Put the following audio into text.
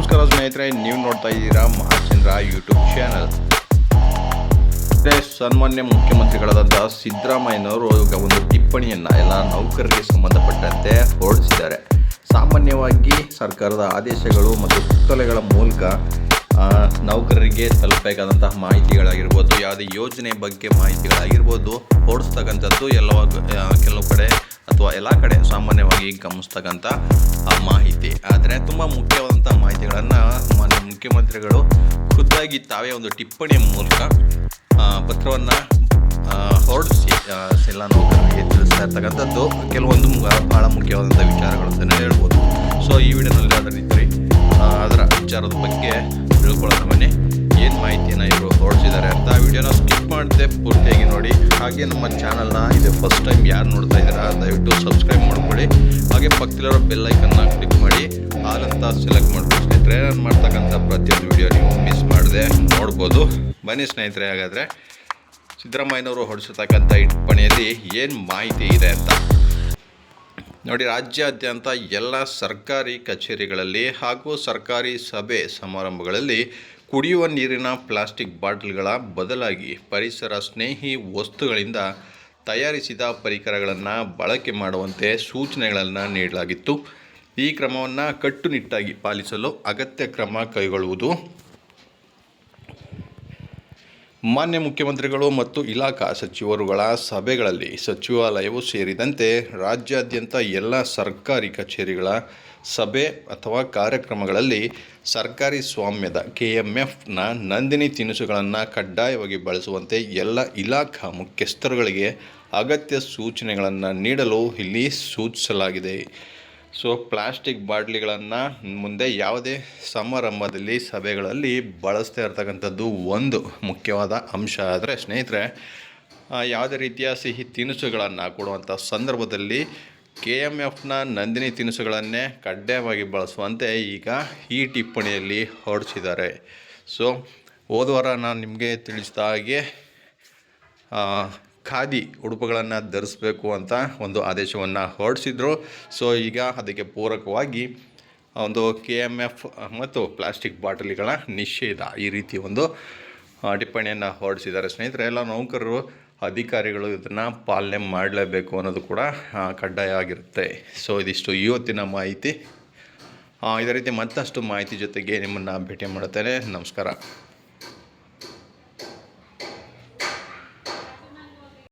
ನಮಸ್ಕಾರ ಸ್ನೇಹಿತರೆ, ನೀವು ನೋಡ್ತಾ ಇದ್ದೀರಾ ಮಹಾಚಂದ್ರ ಯೂಟ್ಯೂಬ್ ಚಾನಲ್ ಸನ್ಮಾನ್ಯ ಮುಖ್ಯಮಂತ್ರಿಗಳಾದಂತಹ ಸಿದ್ದರಾಮಯ್ಯನವರು ಒಂದು ಟಿಪ್ಪಣಿಯನ್ನು ಎಲ್ಲ ನೌಕರರಿಗೆ ಸಂಬಂಧಪಟ್ಟಂತೆ ಹೊರಡಿಸಿದ್ದಾರೆ. ಸಾಮಾನ್ಯವಾಗಿ ಸರ್ಕಾರದ ಆದೇಶಗಳು ಮತ್ತು ಸುತ್ತಲೆಗಳ ಮೂಲಕ ನೌಕರರಿಗೆ ತಲುಪಬೇಕಾದಂತಹ ಮಾಹಿತಿಗಳಾಗಿರ್ಬೋದು, ಯಾವುದೇ ಯೋಜನೆ ಬಗ್ಗೆ ಮಾಹಿತಿಗಳಾಗಿರ್ಬೋದು, ಹೊರಡಿಸ್ತಕ್ಕಂಥದ್ದು ಎಲ್ಲ ಕೆಲವು ಕಡೆ ಅಥವಾ ಎಲ್ಲ ಕಡೆ ಸಾಮಾನ್ಯವಾಗಿ ಗಮನಿಸ್ತಕ್ಕಂಥ ಮಾಹಿತಿ. ಆದರೆ ತುಂಬ ಮುಖ್ಯವಾದಂಥ ಮಾಹಿತಿಗಳನ್ನು ಮಾನ್ಯ ಮುಖ್ಯಮಂತ್ರಿಗಳು ಖುದ್ದಾಗಿ ತಾವೇ ಒಂದು ಟಿಪ್ಪಣಿ ಮೂಲಕ ಪತ್ರವನ್ನು ಹೊರಡಿಸಿ ಎಲ್ಲ ನೌಕರರಿಗೆ ತಿಳಿಸ್ತಾ ಇರ್ತಕ್ಕಂಥದ್ದು. ಕೆಲವೊಂದು ಭಾಳ ಮುಖ್ಯವಾದಂಥ ವಿಚಾರಗಳು ಅಂತಲೇ ಹೇಳ್ಬೋದು. ಸೊ ಈ ವಿಡಿಯೋನಲ್ಲಿ ಅದರ ಅದರ ವಿಚಾರದ ಬಗ್ಗೆ ತಿಳ್ಕೊಳ್ಳೋಣ ಬನ್ನಿ. ಏನು ಮಾಹಿತಿಯನ್ನು ಇವರು ಹೊರಡಿಸಿದ್ದಾರೆ ಅಂತ ವಿಡಿಯೋನ ಮಾಡದೆ ಪೂರ್ತಿಯಾಗಿ ನೋಡಿ. ಹಾಗೆ ನಮ್ಮ ಚಾನಲ್ನ ಇದೆ ಫಸ್ಟ್ ಟೈಮ್ ಯಾರು ನೋಡ್ತಾ ಇದ್ದೀರಾ, ದಯವಿಟ್ಟು ಸಬ್ಸ್ಕ್ರೈಬ್ ಮಾಡ್ಕೊಳ್ಳಿ. ಹಾಗೆ ಪಕ್ಕದಲ್ಲಿರೋ ಬೆಲ್ ಐಕನ್ನ ಕ್ಲಿಕ್ ಮಾಡಿ. ಆಲ್ ಅಂತ ಸೆಲೆಕ್ಟ್ ಮಾಡ್ಕೊಳ್ಳಿ ಸ್ನೇಹಿತರೆ. ನಾನು ಮಾಡ್ತಕ್ಕಂಥ ಪ್ರತಿಯೊಂದು ವಿಡಿಯೋ ನೀವು ಮಿಸ್ ಮಾಡಿದೆ ನೋಡ್ಬೋದು. ಬನ್ನಿ ಸ್ನೇಹಿತರೆ ಹಾಗಾದರೆ. ಸಿದ್ದರಾಮಯ್ಯನವರು ಹೊರಡಿಸತಕ್ಕಂಥ ಟಿಪ್ಪಣಿಯಲ್ಲಿ ಏನು ಮಾಹಿತಿ ಇದೆ ಅಂತ. ನೋಡಿ, ರಾಜ್ಯಾದ್ಯಂತ ಎಲ್ಲ ಸರ್ಕಾರಿ ಕಚೇರಿಗಳಲ್ಲಿ ಹಾಗೂ ಸರ್ಕಾರಿ ಸಭೆ ಸಮಾರಂಭಗಳಲ್ಲಿ ಕುಡಿಯುವ ನೀರಿನ ಪ್ಲಾಸ್ಟಿಕ್ ಬಾಟಲ್ಗಳ ಬದಲಾಗಿ ಪರಿಸರ ಸ್ನೇಹಿ ವಸ್ತುಗಳಿಂದ ತಯಾರಿಸಿದ ಪರಿಕರಗಳನ್ನು ಬಳಕೆ ಮಾಡುವಂತೆ ಸೂಚನೆಗಳನ್ನು ನೀಡಲಾಗಿತ್ತು. ಈ ಕ್ರಮವನ್ನು ಕಟ್ಟುನಿಟ್ಟಾಗಿ ಪಾಲಿಸಲು ಅಗತ್ಯ ಕ್ರಮ ಕೈಗೊಳ್ಳುವುದು ಮಾನ್ಯ ಮುಖ್ಯಮಂತ್ರಿಗಳು ಮತ್ತು ಇಲಾಖಾ ಸಚಿವರುಗಳ ಸಭೆಗಳಲ್ಲಿ ಸಚಿವಾಲಯವು ಸೇರಿದಂತೆ ರಾಜ್ಯಾದ್ಯಂತ ಎಲ್ಲ ಸರ್ಕಾರಿ ಕಚೇರಿಗಳ ಸಭೆ ಅಥವಾ ಕಾರ್ಯಕ್ರಮಗಳಲ್ಲಿ ಸರ್ಕಾರಿ ಸ್ವಾಮ್ಯದ ಕೆ ಎಂ ಎಫ್ನ ನಂದಿನಿ ತಿನಿಸುಗಳನ್ನು ಕಡ್ಡಾಯವಾಗಿ ಬಳಸುವಂತೆ ಎಲ್ಲ ಇಲಾಖಾ ಮುಖ್ಯಸ್ಥರುಗಳಿಗೆ ಅಗತ್ಯ ಸೂಚನೆಗಳನ್ನು ನೀಡಲು ಇಲ್ಲಿ ಸೂಚಿಸಲಾಗಿದೆ. ಸೊ ಪ್ಲಾಸ್ಟಿಕ್ ಬಾಟ್ಲಿಗಳನ್ನು ಮುಂದೆ ಯಾವುದೇ ಸಮಾರಂಭದಲ್ಲಿ ಸಭೆಗಳಲ್ಲಿ ಬಳಸ್ತಾ ಇರ್ತಕ್ಕಂಥದ್ದು ಒಂದು ಮುಖ್ಯವಾದ ಅಂಶ. ಆದರೆ ಸ್ನೇಹಿತರೆ ಯಾವುದೇ ರೀತಿಯ ಸಿಹಿ ತಿನಿಸುಗಳನ್ನು ಕೊಡುವಂಥ ಸಂದರ್ಭದಲ್ಲಿ ಕೆ ಎಂ ಎಫ್ನ ನಂದಿನಿ ತಿನಿಸುಗಳನ್ನೇ ಕಡ್ಡಾಯವಾಗಿ ಬಳಸುವಂತೆ ಈಗ ಈ ಟಿಪ್ಪಣಿಯಲ್ಲಿ ಹೊರಡಿಸಿದ್ದಾರೆ. ಸೊ ಹೋದ ವಾರ ನಾನು ನಿಮಗೆ ತಿಳಿಸಿದ ಹಾಗೆ ಖಾದಿ ಉಡುಪುಗಳನ್ನು ಧರಿಸಬೇಕು ಅಂತ ಒಂದು ಆದೇಶವನ್ನು ಹೊರಡಿಸಿದ್ರು. ಸೊ ಈಗ ಅದಕ್ಕೆ ಪೂರಕವಾಗಿ ಒಂದು ಕೆ ಎಂ ಎಫ್ ಮತ್ತು ಪ್ಲಾಸ್ಟಿಕ್ ಬಾಟಲಿಗಳ ನಿಷೇಧ ಈ ರೀತಿ ಒಂದು ಟಿಪ್ಪಣಿಯನ್ನು ಹೊರಡಿಸಿದ್ದಾರೆ. ಸ್ನೇಹಿತರೆ, ಎಲ್ಲ ನೌಕರರು, ಅಧಿಕಾರಿಗಳು ಇದನ್ನು ಪಾಲನೆ ಮಾಡಲೇಬೇಕು ಅನ್ನೋದು ಕೂಡ ಕಡ್ಡಾಯ ಆಗಿರುತ್ತೆ. ಸೊ ಇದಿಷ್ಟು ಇವತ್ತಿನ ಮಾಹಿತಿ. ಇದೇ ರೀತಿ ಮತ್ತಷ್ಟು ಮಾಹಿತಿ ಜೊತೆಗೆ ನಿಮ್ಮನ್ನು ಭೇಟಿ ಮಾಡುತ್ತೇನೆ. ನಮಸ್ಕಾರ.